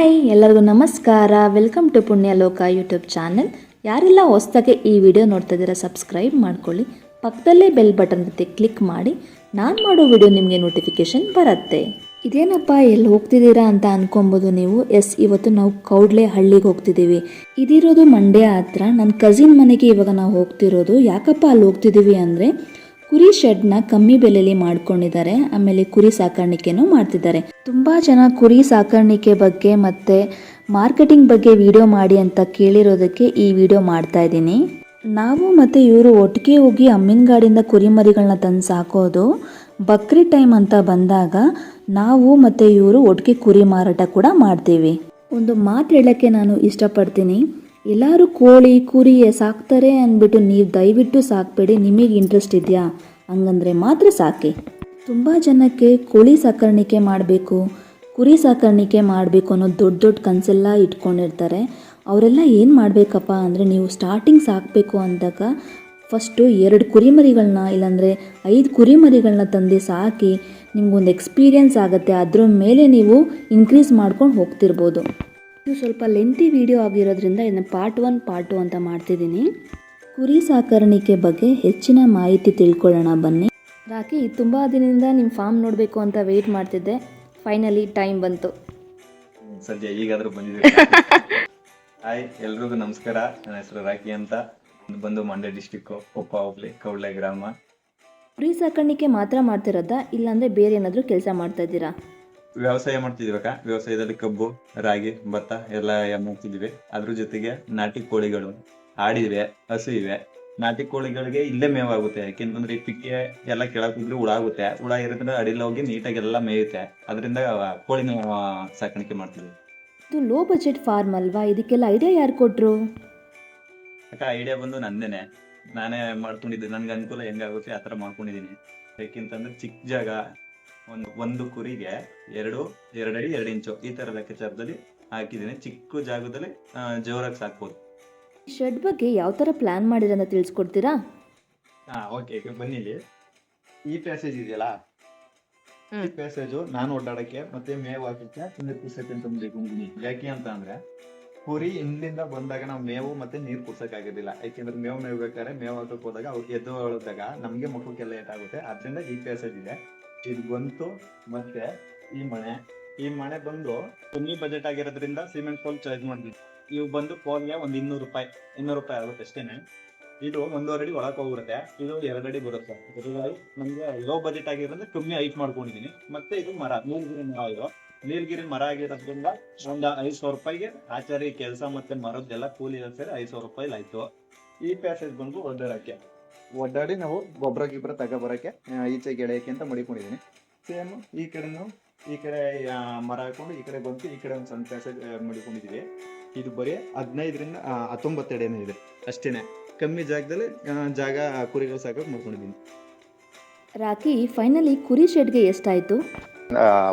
Hi, ಎಲ್ಲರಿಗೂ ನಮಸ್ಕಾರ. Welcome to ಪುಣ್ಯ ಲೋಕ ಯೂಟ್ಯೂಬ್ ಚಾನೆಲ್ ಯಾರೆಲ್ಲ ಹೊಸ್ದಾಗೆ ಈ ವಿಡಿಯೋ ನೋಡ್ತಾ ಇದ್ದೀರಾ ಸಬ್ಸ್ಕ್ರೈಬ್ ಮಾಡ್ಕೊಳ್ಳಿ. ಪಕ್ಕದಲ್ಲೇ ಬೆಲ್ ಬಟನ್ ಜೊತೆ ಕ್ಲಿಕ್ ಮಾಡಿ. ನಾನು ಮಾಡೋ ವಿಡಿಯೋ ನಿಮಗೆ ನೋಟಿಫಿಕೇಶನ್ ಬರುತ್ತೆ. ಇದೇನಪ್ಪ, ಎಲ್ಲಿ ಹೋಗ್ತಿದ್ದೀರಾ ಅಂತ ಅನ್ಕೊಬೋದು ನೀವು. ಎಸ್ ಇವತ್ತು ನಾವು ಕೌಡ್ಲೆ ಹಳ್ಳಿಗೆ ಹೋಗ್ತಿದ್ದೀವಿ. ಇದಿರೋದು ಮಂಡ್ಯ ಹತ್ರ. ನನ್ನ ಕಸಿನ್ ಮನೆಗೆ ಇವಾಗ ನಾವು ಹೋಗ್ತಿರೋದು. ಯಾಕಪ್ಪ ಅಲ್ಲಿ ಹೋಗ್ತಿದ್ದೀವಿ ಅಂದರೆ ಕುರಿ ಶೆಡ್ನ ಕಮ್ಮಿ ಬೆಲೆಯಲ್ಲಿ ಮಾಡ್ಕೊಂಡಿದ್ದಾರೆ, ಆಮೇಲೆ ಕುರಿ ಸಾಕಾಣಿಕೆನೂ ಮಾಡ್ತಿದ್ದಾರೆ. ತುಂಬಾ ಜನ ಕುರಿ ಸಾಕಾಣಿಕೆ ಬಗ್ಗೆ ಮತ್ತೆ ಮಾರ್ಕೆಟಿಂಗ್ ಬಗ್ಗೆ ವಿಡಿಯೋ ಮಾಡಿ ಅಂತ ಕೇಳಿರೋದಕ್ಕೆ ಈ ವಿಡಿಯೋ ಮಾಡ್ತಾ ಇದ್ದೀನಿ. ನಾವು ಮತ್ತೆ ಇವರು ಒಟ್ಟಿಗೆ ಹೋಗಿ ಅಮ್ಮಿನ ಗಾಡಿಯಿಂದ ಕುರಿಮರಿಗಳನ್ನ ತಂದು ಸಾಕೋದು ಬಕ್ರಿ ಟೈಮ್ ಅಂತ ಬಂದಾಗ ನಾವು ಮತ್ತೆ ಇವರು ಒಟ್ಟಿಗೆ ಕುರಿ ಮಾರಾಟ ಕೂಡ ಮಾಡ್ತೀವಿ. ಒಂದು ಮಾತು ಹೇಳಕ್ಕೆ ನಾನು ಇಷ್ಟಪಡ್ತೀನಿ. ಎಲ್ಲರೂ ಕೋಳಿ ಕುರಿ ಸಾಕ್ತಾರೆ ಅಂದ್ಬಿಟ್ಟು ನೀವು ದಯವಿಟ್ಟು ಸಾಕಬೇಡಿ, ನಿಮಗೆ ಇಂಟ್ರೆಸ್ಟ್ ಇದೆಯಾ? ಹಂಗಂದ್ರೆ ಮಾತ್ರ ಸಾಕಿ. ತುಂಬ ಜನಕ್ಕೆ ಕೋಳಿ ಸಾಕಾಣಿಕೆ ಮಾಡಬೇಕು, ಕುರಿ ಸಾಕಾಣಿಕೆ ಮಾಡಬೇಕು ಅನ್ನೋ ದೊಡ್ಡ ದೊಡ್ಡ ಕನಸೆಲ್ಲ ಇಟ್ಕೊಂಡಿರ್ತಾರೆ. ಅವರೆಲ್ಲ ಏನು ಮಾಡಬೇಕಪ್ಪ ಅಂದರೆ ನೀವು ಸ್ಟಾರ್ಟಿಂಗ್ ಸಾಕಬೇಕು ಅಂದಾಗ ಫಸ್ಟು ಎರಡು ಕುರಿಮರಿಗಳನ್ನ ಇಲ್ಲಾಂದರೆ ಐದು ಕುರಿಮರಿಗಳನ್ನ ತಂದು ಸಾಕಿ ನಿಮಗೊಂದು ಎಕ್ಸ್ಪೀರಿಯನ್ಸ್ ಆಗುತ್ತೆ. ಅದ್ರ ಮೇಲೆ ನೀವು ಇನ್ಕ್ರೀಸ್ ಮಾಡ್ಕೊಂಡು ಹೋಗ್ತಿರ್ಬೋದು. ಇದು ಸ್ವಲ್ಪ ಲೆಂತಿ ವಿಡಿಯೋ ಆಗಿರೋದ್ರಿಂದ ಇದನ್ನು ಪಾರ್ಟ್ ಒನ್ ಪಾರ್ಟ್ ಟು ಅಂತ ಮಾಡ್ತಿದ್ದೀನಿ. ಕುರಿ ಸಾಕಾಣಿಕೆ ಬಗ್ಗೆ ಹೆಚ್ಚಿನ ಮಾಹಿತಿ ತಿಳ್ಕೊಳ್ಳೋಣ ಬನ್ನಿ. ರಾಕಿ ತುಂಬ ದಿನದಿಂದ ನಿಮ್ಮ ಫಾರ್ಮ್ ನೋಡಬೇಕು ಅಂತ ವೆಯ್ಟ್ ಮಾಡ್ತಿದ್ದೆ. ಫೈನಲಿ ಟೈಮ್ ಬಂತು. ಸದ್ಯ ಈಗಾದರೂ ಬಂದಿದ್ದೀವಿ ಹಾಯ್ ಎಲ್ರಿಗೂ ನಮಸ್ಕಾರ. ನನ್ನ ಹೆಸರು ರಾಕಿ ಅಂತ. ಬಂದು ಮಂಡ್ಯ ಡಿಸ್ಟಿಕ್ ಕೊಪ್ಪ ಕೌಳ್ಳೆ ಗ್ರಾಮ. ಕುರಿ ಸಾಕಾಣಿಕೆ ಮಾತ್ರ ಮಾಡ್ತಿರೋದಾ? ಇಲ್ಲಾಂದರೆ ಬೇರೆ ಏನಾದರೂ ಕೆಲಸ ಮಾಡ್ತಾ ಇದ್ದೀರಾ? ವ್ಯವಸಾಯ ಮಾಡ್ತಿದ್ವಿ ವ್ಯವಸಾಯದಲ್ಲಿ ಕಬ್ಬು ರಾಗಿ ಭತ್ತ ಎಲ್ಲ ಮಾಡ್ತಿದ್ವಿ ಅದ್ರ ಜೊತೆಗೆ ನಾಟಿ ಕೋಳಿಗಳು ಆಡಿವೆ ಹಸು ಇವೆ. ನಾಟಿ ಕೋಳಿಗಳಿಗೆ ಇಲ್ಲೇ ಮೇವಾಗುತ್ತೆ. ಯಾಕೆಂತಂದ್ರೆ ಈ ಪಿಕ್ಕೆ ಎಲ್ಲ ಕೆಳಕಿದ್ರೆ ಹುಳ ಆಗುತ್ತೆ. ಹುಳ ಇರೋದ್ರಿಂದ ಅಡಿಲ್ ಹೋಗಿ ನೀಟಾಗಿ ಎಲ್ಲ ಮೇಯುತ್ತೆ. ಅದರಿಂದ ಕೋಳಿನ ಸಾಕಾಣಿಕೆ ಮಾಡ್ತೀವಿ ಇದು ಲೋ ಬಜೆಟ್ ಫಾರ್ಮ್ ಅಲ್ವಾ? ಇದಕ್ಕೆಲ್ಲ ಐಡಿಯಾ ಯಾರು ಕೊಟ್ರು? ಅಕ್ಕ ಐಡಿಯಾ ಬಂದು ನಂದೇನೆ. ನಾನೇ ಮಾಡ್ಕೊಂಡಿದ್ದೆ. ನನ್ಗೆ ಅನುಕೂಲ ಹೆಂಗಾಗುತ್ತೆ ಆ ಥರ ಮಾಡ್ಕೊಂಡಿದ್ದೀನಿ. ಯಾಕೆಂತಂದ್ರೆ ಚಿಕ್ಕ ಜಾಗ ಒಂದು ಒಂದು ಕುರಿಗೆ ಎರಡು ಎರಡಡಿ ಎರಡು ಇಂಚು ಈ ತರ ಲೆಕ್ಕಾಚಾರದಲ್ಲಿ ಹಾಕಿದ್ದೀನಿ. ಚಿಕ್ಕ ಜಾಗದಲ್ಲಿ ಜೋರಾಗಿ ಸಾಕ್ಬೋದು. ಶೆಡ್ ಬಗ್ಗೆ ಯಾವ ಥರ ಪ್ಲ್ಯಾನ್ ಅಂತ ತಿಳಿಸ್ಕೊಡ್ತೀರಾ? ಹಾ ಓಕೆ ಬನ್ನಿ ಇಲ್ಲಿ. ಈ ಪ್ಯಾಸೇಜ್ ಇದೆಯಲ್ಲ? ಈ ಪ್ಯಾಸೇಜು ನಾನು ಓಡಾಡಕ್ಕೆ ಮತ್ತೆ ಮೇವು ಹಾಕಕ್ಕೆ ಕುಸಕ್ಕೆ ಕುರ್ಸಕ್ಕೆ ಬೇಕು ಯಾಕೆ ಅಂತ ಅಂದ್ರೆ ಕುರಿ ಹಿಂದಿಂದ ಬಂದಾಗ ನಾವು ಮೇವು ಮತ್ತೆ ನೀರು ಕುಡ್ಸಕ್ ಆಗೋದಿಲ್ಲ. ಯಾಕೆಂದ್ರೆ ಮೇವು ಮೇಯ್ಬೇಕಾದ್ರೆ ಮೇವು ಹಾಕಕ್ ಹೋದಾಗ ಅವ್ರು ಎದ್ದು ಹೊಳದಾಗ ನಮ್ಗೆ ಮಕ್ಕಳಿಗೆಲ್ಲ ಏಟಾಗುತ್ತೆ. ಅದರಿಂದ ಈ ಪ್ಯಾಸೇಜ್ ಇದೆ. ಇದು ಬಂತು, ಮತ್ತೆ ಈ ಮನೆ ಈ ಮನೆ ಬಂದು ಕಮ್ಮಿ ಬಜೆಟ್ ಆಗಿರೋದ್ರಿಂದ ಸಿಮೆಂಟ್ ಪೋಲ್ ಚಾರ್ಜ್ ಮಾಡಿದ್ವಿ. ಇವು ಬಂದು ಪೋಲ್ಗೆ ಒಂದು ಇನ್ನೂರು ರೂಪಾಯಿ ಇನ್ನೂರು ರೂಪಾಯಿ ಆಗುತ್ತೆ ಅಷ್ಟೇನೆ. ಇದು ಒಂದೂವರೆ ಅಡಿ ಒಳಕ್ ಹೋಗುತ್ತೆ ಇದು ಎರಡು ಅಡಿ ಬರುತ್ತೆ. ನಮ್ಗೆ ಲೋ ಬಜೆಟ್ ಆಗಿರೋದ್ರಿಂದ ಕಮ್ಮಿ ಹೈಟ್ ಮಾಡ್ಕೊಂಡಿದೀನಿ. ಮತ್ತೆ ಇದು ಮರ, ನೀಲ್ಗಿರಿ ಮರ ಇದು. ನೀಲಗಿರಿ ಮರ ಆಗಿರೋದ್ರಿಂದ ಒಂದು ಐದು ಸಾವಿರ ರೂಪಾಯಿಗೆ ಆಚಾರಿ, ಕೆಲಸ ಮತ್ತೆ ಮರದ್ದೆಲ್ಲ ಕೂಲಿ ಎಲ್ಲ ಸೇರಿ ಐದ್ ಸಾವಿರ ರೂಪಾಯಿ ಆಯ್ತು. ಈ ಪ್ಯಾಸೇಜ್ ಬಂದು ಒಡ್ಡಾಡಕ್ಕೆ ಒಡ್ಡಾಡಿ ನಾವು ಗೊಬ್ಬರ ಗಿಬ್ಬರ ತಗೊಬರಕ್ಕೆ ಈಚೆ ಗೆಳೆಯಕ್ಕೆ ಅಂತ ಮಡಿಕೊಂಡಿದ್ದೀನಿ. ಸೇಮ್ ಈ ಕಡೆನೂ ಈ ಕಡೆ ಮರ ಹಾಕೊಂಡು ಈ ಕಡೆ ಬಂತು ಈ ಕಡೆ ಒಂದು ಸಣ್ಣ ಪ್ಯಾಸೇಜ್ ಮಡಿಕೊಂಡಿದ್ದೀವಿ. ಇದು ಬರೀ ಹದಿನೈದರಿಂದ ಹತ್ತೊಂಬತ್ತು ಎಡೆನೇ ಇದೆ. ಅಷ್ಟೇನೆ. ಕಮ್ಮಿ ಜಾಗದಲ್ಲಿ ಜಾಗ ಕುರಿಗಳು ಸಾಕೋಕೆ ಮಾಡ್ಕೊಂಡಿದ್ದೀನಿ. ರಾಕಿ ಫೈನಲಿ ಕುರಿ ಶೆಡ್ಗೆ ಎಷ್ಟಾಯ್ತು?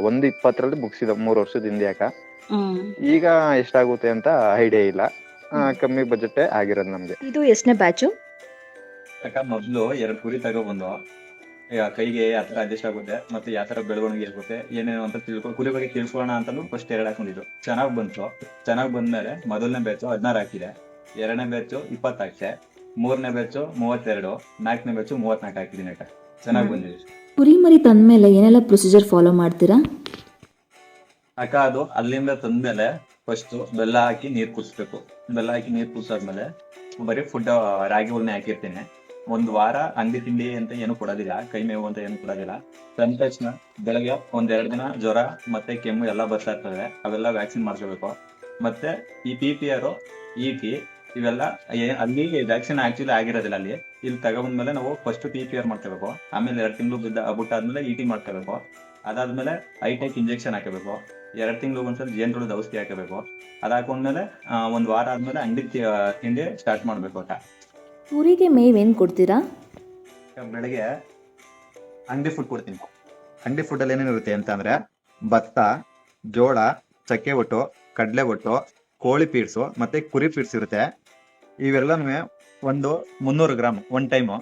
ಒಂದು ಇಪ್ಪತ್ತರಲ್ಲಿ ಮುಗಿಸಿದ. ಮೂರು ವರ್ಷದ ಹಿಂದೆ ಯಾಕ? ಈಗ ಎಷ್ಟಾಗುತ್ತೆ ಅಂತ ಐಡಿಯಾ ಇಲ್ಲ. ಕಮ್ಮಿ ಬಜೆಟ್ ಆಗಿರೋದು ನಮ್ಗೆ. ಇದು ಎಷ್ಟನೇ ಬ್ಯಾಚು ಯಾಕ ಮೊದ್ಲು ಎರಡು ಕುರಿ ತಗೊಬಂದು ಈಗ ಕೈಗೆ ಯಾವ ತರ ಅಡ್ಜಸ್ಟ್ ಆಗುತ್ತೆ ಮತ್ತೆ ಯಾವ ತರ ಬೆಳವಣಿಗೆ ಇರ್ಬೋದು ಏನೇನು ಅಂತ ತಿಳ್ಕೊ ಕುರಿ ಬಗ್ಗೆ ತಿಳ್ಕೊಳ್ಳೋಣ ಅಂತಲೂ ಫಸ್ಟ್ ಎರಡು ಹಾಕೊಂಡಿದ್ರು ಚೆನ್ನಾಗ್ ಬಂತು. ಚೆನ್ನಾಗ್ ಬಂದ್ಮೇಲೆ ಮೊದಲನೇ ಬ್ಯಾಚು ಹದಿನಾರು ಹಾಕಿದೆ. ಎರಡನೇ ಬ್ಯಾಚು ಇಪ್ಪತ್ತು ಹಾಕಿದೆ. ಮೂರನೇ ಬ್ಯಾಚು ಮೂವತ್ತೆರಡು. ನಾಲ್ಕನೇ ಬ್ಯಾಚು ಮೂವತ್ನಾಲ್ಕು ಹಾಕಿದ್ದೀನಿ ಅಕ್ಕ ಚೆನ್ನಾಗ್ ಬಂದಿದೆ. ಕುರಿ ಮರಿ ತಂದ್ಮೇಲೆ ಏನೆಲ್ಲ ಪ್ರೊಸೀಜರ್ ಫಾಲೋ ಮಾಡ್ತೀರಾ? ಅಕ್ಕ ಅದು ಅಲ್ಲಿಂದ ತಂದ್ಮೇಲೆ ಫಸ್ಟ್ ಬೆಲ್ಲ ಹಾಕಿ ನೀರ್ ಕುದಿಸ್ಬೇಕು. ಬೆಲ್ಲ ಹಾಕಿ ನೀರ್ ಕುದಿಸಾದ್ಮೇಲೆ ಬರೀ ಫುಡ್ ರಾಗಿ ಹುಲ್ನೇ ಹಾಕಿರ್ತೀನಿ. ಒಂದ್ ವಾರ ಅಂಗಡಿ ತಿಂಡಿ ಅಂತ ಏನು ಕೊಡೋದಿಲ್ಲ, ಕೈ ಮೇವು ಅಂತ ಏನು ಕೊಡೋದಿಲ್ಲ. ತಂದ ತಕ್ಷಣ ಬೆಳಗ್ಗೆ ಒಂದೆರಡು ದಿನ ಜ್ವರ ಮತ್ತೆ ಕೆಮ್ಮು ಎಲ್ಲ ಬರ್ತಾ ಇರ್ತದೆ ಅವೆಲ್ಲ ವ್ಯಾಕ್ಸಿನ್ ಮಾಡ್ಕೋಬೇಕು ಮತ್ತೆ ಈ P P R E T ಇವೆಲ್ಲ ಅಲ್ಲಿ ವ್ಯಾಕ್ಸಿನ್ ಆಕ್ಚುಲಿ ಆಗಿರೋದಿಲ್ಲ ಅಲ್ಲಿ. ಇಲ್ಲಿ ತಗೊಂಡ್ಮೇಲೆ ನಾವು ಫಸ್ಟ್ ಪಿ ಪಿ ಆರ್ ಮಾಡ್ಕೋಬೇಕು, ಆಮೇಲೆ ಎರಡು ತಿಂಗಳು ಬಿದ್ದ ಬಿಟ್ಟಾದ್ಮೇಲೆ ಇ ಟಿ ಮಾಡ್ಕೋಬೇಕು. ಅದಾದ್ಮೇಲೆ ಐಟೆಕ್ ಇಂಜೆಕ್ಷನ್ ಹಾಕಬೇಕು ಎರಡು ತಿಂಗಳು ಒಂದ್ಸಲ ಜೇನುಹುಳದ ಔಷಧಿ ಹಾಕಬೇಕು ಅದಾಕೊಂಡ್ಮೇಲೆ ಒಂದು ವಾರ ಆದ್ಮೇಲೆ ಅಂಗಡಿ ತಿಂಡಿ ಸ್ಟಾರ್ಟ್ ಮಾಡ್ಬೇಕು ಅಕ್ಕ ಕುರಿಗೆ ಮೇವೇನು ಕೊಡ್ತೀರಾ? ಬೆಳಗ್ಗೆ ಅಂಗಡಿ ಫುಡ್ ಕೊಡ್ತೀನಿ. ಅಂಗಡಿ ಫುಡ್ಡಲ್ಲಿ ಏನೇನು ಇರುತ್ತೆ ಅಂದರೆ ಭತ್ತ, ಜೋಳ, ಚಕ್ಕೆ ಒಟ್ಟು, ಕಡಲೆ ಒಟ್ಟು, ಕೋಳಿ ಪೀಡ್ಸು ಮತ್ತು ಕುರಿ ಪೀಡ್ಸ್ ಇರುತ್ತೆ. ಇವೆಲ್ಲನೂ ಒಂದು ಮುನ್ನೂರು ಗ್ರಾಮ್ ಒನ್ ಟೈಮು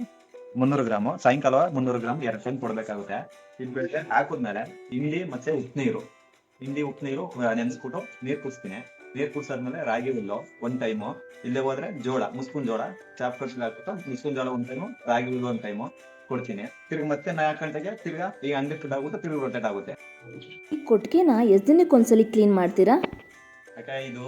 ಮುನ್ನೂರು ಗ್ರಾಮು, ಸಾಯಂಕಾಲ ಮುನ್ನೂರು ಗ್ರಾಮ್ ಎರಡು ಟೈಮ್ ಕೊಡಬೇಕಾಗುತ್ತೆ. ಇದು ಬೆಳಗ್ಗೆ ಹಾಕಿದ್ಮೇಲೆ ಹಿಂಡಿ ಮತ್ತು ಉಪ್ಪು ನೀರು ಹಿಂಡಿ ಉಪ್ಪು ನೀರು ನೆನೆಸ್ಬಿಟ್ಟು ನೀರು ಕುದಿಸ್ತೀನಿ ನೀರ್ ಕುಡ್ಸಾದ್ಮೇಲೆ ರಾಗಿ ಹುಲ್ಲು ಒಂದ್ ಟೈಮು ಇಲ್ಲೇ ಹೋದ್ರೆ ಜೋಳ ಮುಸ್ಕುನ್ ಜೋಳ ಚಾಪ್ ಕಟ್ಸ್ಲಿ ಹಾಕ್ಬಿಟ್ಟು ಮುಸ್ಕುನ್ ಜೋಳ ಒಂದ್ ಟೈಮು ರಾಗಿ ಹುಲ್ಲು ಒಂದ್ ಟೈಮು ಕೊಡ್ತೀನಿ. ತಿರ್ಗಿ ಮತ್ತೆ ನಾಲ್ಕು ಗಂಟೆಗೆ ತಿರ್ಗಾ ಈಗ ಅಂಗಡಿ ಫುಡ್ ಆಗುತ್ತೆ ತಿರ್ಗಿ ರೊಟೇಟ್ ಆಗುತ್ತೆ. ಈ ಕೊಟ್ಟಿಗೆನ ಎಷ್ಟು ದಿನಕ್ಕೆ ಒಂದ್ಸಲಿ ಕ್ಲೀನ್ ಮಾಡ್ತೀರಾ? ಯಾಕೆ ಇದು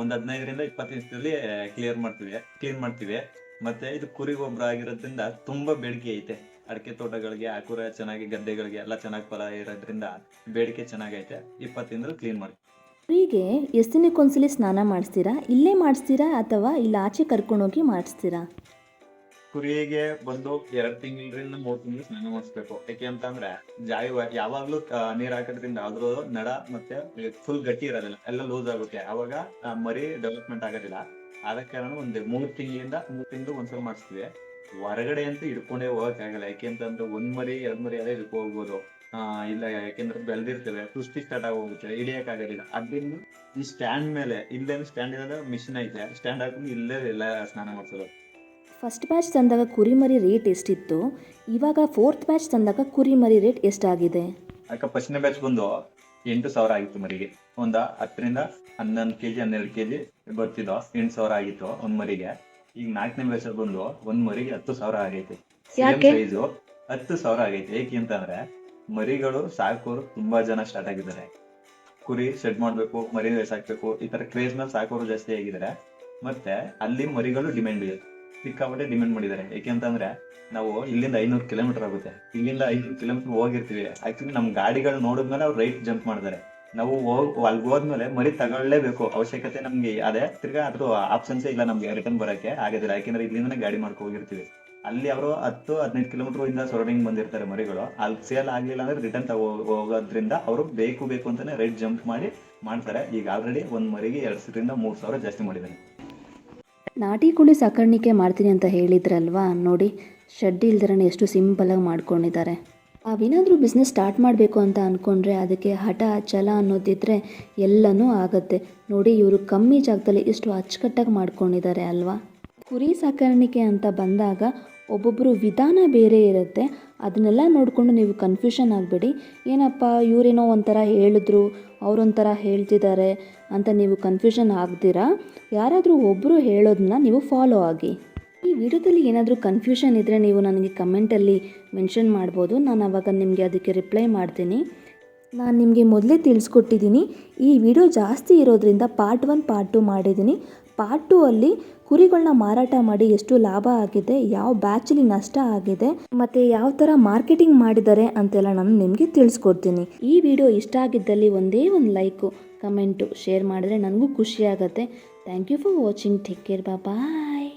ಒಂದ್ ಹದಿನೈದರಿಂದ ಇಪ್ಪತ್ತು ನಿಮಿಷದಲ್ಲಿ ಕ್ಲಿಯರ್ ಮಾಡ್ತೀವಿ ಕ್ಲೀನ್ ಮಾಡ್ತೀವಿ. ಮತ್ತೆ ಇದು ಕುರಿ ಗೊಬ್ಬರ ಆಗಿರೋದ್ರಿಂದ ತುಂಬಾ ಬೇಡಿಕೆ ಐತೆ. ಅಡಿಕೆ ತೋಟಗಳಿಗೆ ಆಕುರ ಚೆನ್ನಾಗಿ ಗದ್ದೆಗಳಿಗೆ ಎಲ್ಲ ಚೆನ್ನಾಗಿ ಫಲ ಇರೋದ್ರಿಂದ ಬೇಡಿಕೆ ಚೆನ್ನಾಗೈತೆ. ಇಪ್ಪತ್ತಿಂದಲೂ ಕ್ಲೀನ್ ಮಾಡಿ ಕುರಿಗೆ ಎಷ್ಟು ಸ್ನಾನ ಮಾಡಿಸ್ತೀರಾ? ಇಲ್ಲೇ ಮಾಡಿಸ್ತೀರಾ ಅಥವಾ ಇಲ್ಲಿ ಆಚೆ ಕರ್ಕೊಂಡೋಗಿ ಮಾಡಿಸ್ತೀರಾ? ಕುರಿಗೆ ಬಂದು ಎರಡು ತಿಂಗಳಿಂದ ಮೂರು ತಿಂಗಳು ಸ್ನಾನ ಮಾಡಿಸ್ಬೇಕು. ಯಾಕೆ ಅಂತಂದ್ರೆ ಜಾಯಿ ಯಾವಾಗ್ಲೂ ನೀರ್ ಹಾಕೋದ್ರಿಂದ ಅದ್ರ ನಡ ಮತ್ತೆ ಫುಲ್ ಗಟ್ಟಿ ಇರೋದಿಲ್ಲ. ಎಲ್ಲ ಲೂಸ್ ಆಗುತ್ತೆ. ಅವಾಗ ಆ, ಮರಿ ಡೆವಲಪ್ಮೆಂಟ್ ಆಗೋದಿಲ್ಲ. ಆದ ಕಾರಣ ಒಂದು ಮೂರು ತಿಂಗಳಿಂದ ಮೂರು ತಿಂಗಳು ಒಂದ್ಸಲ ಮಾಡಿಸ್ತೀವಿ ಹೊರಗಡೆ ಅಂತ ಹಿಡ್ಕೊಂಡೇ ಹೋಗಕ್ ಆಗಲ್ಲ ಯಾಕೆ ಅಂತಂದ್ರೆ ಒಂದ್ ಮರಿ ಎರಡ್ ಮರಿ ಅದೇ ಹಿಡ್ಕೊ ಹೋಗ್ಬೋದು ಇಲ್ಲ ಯಾಕೆಂದ್ರೆ ಬೆಳ್ದಿರ್ತೇವೆ ಸೃಷ್ಟಿ ಸ್ಟಾರ್ಟ್ ಆಗಿ ಹೋಗುತ್ತೆ ಹಿಡಿಯಕ್ ಆಗೋದಿಲ್ಲ. ಅದ್ರಿಂದ ಈ ಸ್ಟ್ಯಾಂಡ್ ಮೇಲೆ ಇಲ್ಲೇನು ಸ್ಟ್ಯಾಂಡ್ ಇರೋದ ಮಿಷಿನ್ ಐತೆ. ಸ್ಟ್ಯಾಂಡ್ ಹಾಕೊಂಡು ಇಲ್ಲೇ ಇಲ್ಲ ಸ್ನಾನ ಮಾಡ್ಸೋದು. ಫಸ್ಟ್ ಬ್ಯಾಚ್ ತಂದಾಗ ಕುರಿಮರಿ ರೇಟ್ ಎಷ್ಟಿತ್ತು? ಇವಾಗ ಫೋರ್ತ್ ಬ್ಯಾಚ್ ತಂದಾಗ ಕುರಿಮರಿ ರೇಟ್ ಎಷ್ಟಾಗಿದೆ? ಅಕ್ಕ ಫಸ್ಟ್ನೇ ಬ್ಯಾಚ್ ಬಂದು ಎಂಟು ಸಾವಿರ ಆಗಿತ್ತು ಮರಿಗೆ. ಒಂದ ಹತ್ತರಿಂದ ಹನ್ನೊಂದು ಕೆಜಿ ಹನ್ನೆರಡು ಕೆಜಿ ಬರ್ತಿದ್ದೋ ಎಂಟು ಸಾವಿರ ಆಗಿತ್ತು ಒಂದ್ ಮರಿಗೆ. ಈಗ ನಾಲ್ಕನೇ ಬ್ಯಾಚ್ ಬಂದು ಒಂದ್ ಮರಿಗೆ ಹತ್ತು ಸಾವಿರ ಆಗೈತೆ. ಯಾಕೆ? ಸೈಜು ಹತ್ತು ಸಾವಿರ ಆಗೈತೆ. ಏಕೆ ಅಂತಂದ್ರೆ ಮರಿಗಳು ಸಾಕೋರು ತುಂಬಾ ಜನ ಸ್ಟಾರ್ಟ್ ಆಗಿದ್ದಾರೆ. ಕುರಿ ಶೆಡ್ ಮಾಡ್ಬೇಕು, ಮರಿ ಸಾಕ್ಬೇಕು ಈ ತರ ಕ್ರೇಜ್ ಮೇಲೆ ಸಾಕೋರು ಜಾಸ್ತಿ ಆಗಿದ್ದಾರೆ. ಮತ್ತೆ ಅಲ್ಲಿ ಮರಿಗಳು ಡಿಮ್ಯಾಂಡ್ ಇದೆ. ಸಿಕ್ಕಾಪಟ್ಟೆ ಡಿಮ್ಯಾಂಡ್ ಮಾಡಿದ್ದಾರೆ. ಯಾಕೆ ಅಂತಂದ್ರೆ ನಾವು ಇಲ್ಲಿಂದ ಐನೂರು ಕಿಲೋಮೀಟರ್ ಆಗುತ್ತೆ. ಇಲ್ಲಿಂದ ಐನೂರು ಕಿಲೋಮೀಟರ್ ಹೋಗಿರ್ತೀವಿ. ಆಕ್ಚುಲಿ ನಮ್ ಗಾಡಿಗಳು ನೋಡಿದ್ಮೇಲೆ ಅವ್ರು ರೈಟ್ ಜಂಪ್ ಮಾಡ್ತಾರೆ. ನಾವು ಹೋಗ್ ಅಲ್ಲಿ ಹೋದ್ಮೇಲೆ ಮರಿ ತಗೊಳ್ಳೇಬೇಕು. ಅವಶ್ಯಕತೆ ನಮ್ಗೆ ಅದೇ ತಿರ್ಗಾ ಅದು ಆಪ್ಷನ್ಸೇ ಇಲ್ಲ ನಮ್ಗೆ ರಿಟರ್ನ್ ಬರಕ್ಕೆ. ಆಗೋದಿಲ್ಲ ಯಾಕೆಂದ್ರೆ ಇಲ್ಲಿಂದನೇ ಗಾಡಿ ಮಾಡ್ಕೊ ಹೋಗಿರ್ತೀವಿ. ಅಲ್ಲಿ ಅವರು ಹತ್ತು, ಹದಿನೈದು ಕಿಲೋಮೀಟರ್ ಇಂದ ಸರೌಂಡಿಂಗ್ ಬಂದಿರ್ತಾರೆ ಮರಿಗಳು. ಅಲ್ಲಿ ಸೇಲ್ ಆಗ್ಲಿಲ್ಲ ಅಂದ್ರೆ ರಿಟರ್ನ್ ಹೋಗೋದ್ರಿಂದ ಅವರು ಬೇಕು ಬೇಕು ಅಂತಾನೆ ರೈಟ್ ಜಂಪ್ ಮಾಡಿ ಮಾಡ್ತಾರೆ. ಈಗ ಆಲ್ರೆಡಿ ಒಂದು ಮರಿಗೆ ಎರಡು ಸಾವಿರದಿಂದ ಮೂರು ಸಾವಿರ ಜಾಸ್ತಿ ಮಾಡಿದ್ದಾನೆ ನಾಟಿ ಕೋಳಿ ಸಾಕಾಣಿಕೆ ಮಾಡ್ತೀನಿ ಅಂತ ಹೇಳಿದ್ರಲ್ವಾ? ನೋಡಿ, ಶೆಡ್ ಇಲ್ದಿರನೇ ಎಷ್ಟು ಸಿಂಪಲಾಗಿ ಮಾಡ್ಕೊಂಡಿದ್ದಾರೆ. ನಾವೇನಾದರೂ ಬಿಸ್ನೆಸ್ ಸ್ಟಾರ್ಟ್ ಮಾಡಬೇಕು ಅಂತ ಅಂದ್ಕೊಂಡ್ರೆ ಅದಕ್ಕೆ ಹಠ, ಛಲ ಅನ್ನೋದಿದ್ರೆ ಎಲ್ಲನೂ ಆಗತ್ತೆ. ನೋಡಿ, ಇವರು ಕಮ್ಮಿ ಜಾಗದಲ್ಲಿ ಎಷ್ಟು ಅಚ್ಚುಕಟ್ಟಾಗಿ ಮಾಡ್ಕೊಂಡಿದ್ದಾರೆ ಅಲ್ವಾ? ಕುರಿ ಸಾಕಾಣಿಕೆ ಅಂತ ಬಂದಾಗ ಒಬ್ಬೊಬ್ಬರು ವಿಧಾನ ಬೇರೆ ಇರುತ್ತೆ. ಅದನ್ನೆಲ್ಲ ನೋಡಿಕೊಂಡು ನೀವು ಕನ್ಫ್ಯೂಷನ್ ಆಗಬೇಡಿ. ಏನಪ್ಪ, ಇವರೇನೋ ಒಂಥರ ಹೇಳಿದ್ರು, ಅವರೊಂಥರ ಹೇಳ್ತಿದ್ದಾರೆ ಅಂತ ನೀವು ಕನ್ಫ್ಯೂಷನ್ ಆಗ್ದಿರಾ ಯಾರಾದರೂ ಒಬ್ಬರು ಹೇಳೋದನ್ನ ನೀವು ಫಾಲೋ ಆಗಿ. ಈ ವಿಡಿಯೋದಲ್ಲಿ ಏನಾದರೂ ಕನ್ಫ್ಯೂಷನ್ ಇದ್ದರೆ ನೀವು ನನಗೆ ಕಮೆಂಟಲ್ಲಿ ಮೆನ್ಷನ್ ಮಾಡ್ಬೋದು. ನಾನು ಆವಾಗ ನಿಮಗೆ ಅದಕ್ಕೆ ರಿಪ್ಲೈ ಮಾಡ್ತೀನಿ. ನಾನು ನಿಮಗೆ ಮೊದಲೇ ತಿಳಿಸ್ಕೊಟ್ಟಿದ್ದೀನಿ. ಈ ವಿಡಿಯೋ ಜಾಸ್ತಿ ಇರೋದ್ರಿಂದ ಪಾರ್ಟ್ ಒನ್ ಪಾರ್ಟ್ ಟು ಮಾಡಿದ್ದೀನಿ. ಪಾರ್ಟ್ ಟು ಅಲ್ಲಿ ಕುರಿಗಳನ್ನ ಮಾರಾಟ ಮಾಡಿ ಎಷ್ಟು ಲಾಭ ಆಗಿದೆ, ಯಾವ ಬ್ಯಾಚಲ್ಲಿ ನಷ್ಟ ಆಗಿದೆ, ಮತ್ತೆ ಯಾವ ತರ ಮಾರ್ಕೆಟಿಂಗ್ ಮಾಡಿದ್ದಾರೆ ಅಂತೆಲ್ಲ ನಾನು ನಿಮಗೆ ತಿಳಿಸ್ಕೊಡ್ತೀನಿ. ಈ ವಿಡಿಯೋ ಇಷ್ಟ ಆಗಿದ್ದಲ್ಲಿ ಒಂದೇ ಒಂದು ಲೈಕು ಕಮೆಂಟು ಶೇರ್ ಮಾಡಿದ್ರೆ ನನಗೂ ಖುಷಿ ಆಗುತ್ತೆ. Thank you for watching take care bye